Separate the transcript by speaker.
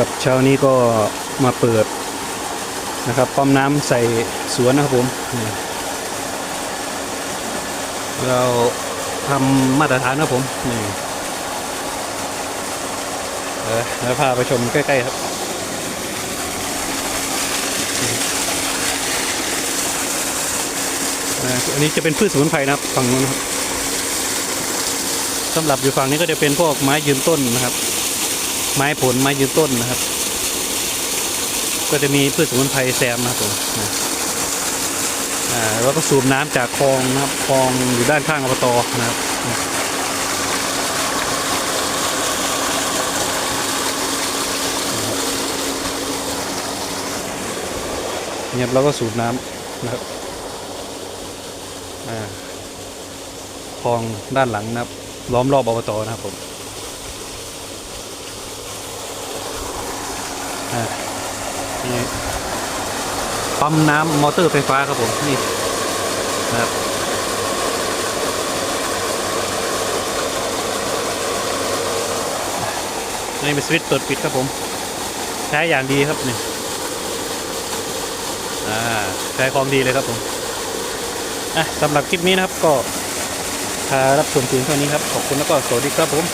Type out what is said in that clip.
Speaker 1: ครับเช้านี้ก็มาเปิดนะครับปั๊มน้ำใส่สวนนะครับผมเราทำมาตรฐานนะผมนี่เออแล้วพาไปชมใกล้ ๆ ครับ อันนี้จะเป็นพืชสมุนไพรนะครับฝั่งนู้นครับสำหรับอยู่ฝั่งนี้ก็จะเป็นพวกไม้ยืนต้นนะครับ ไม้ผลไม้ยืนต้นนะครับ ก็จะมีพืชสมุนไพรแซมนะครับผมนะอ่าก็สูบน้ำจากคลองนะครับคลองอยู่ด้านข้างอบตนะครับเนี่ยเราก็สูบน้ำนะครับอ่าคลองด้านหลังนะครับ ล้อมรอบอบตนะครับผม อ่า นี่ปั๊มน้ำมอเตอร์ไฟฟ้าครับผมนี่นะครับนี่เป็นสวิตช์เปิดปิดครับผมใช้อย่างดีครับนี่อ่าใช้ของดีเลยครับผมอะสำหรับคลิปนี้นะครับก็พารับชมเพียงเท่านี้ครับ ขอบคุณแล้วก็สวัสดีครับผม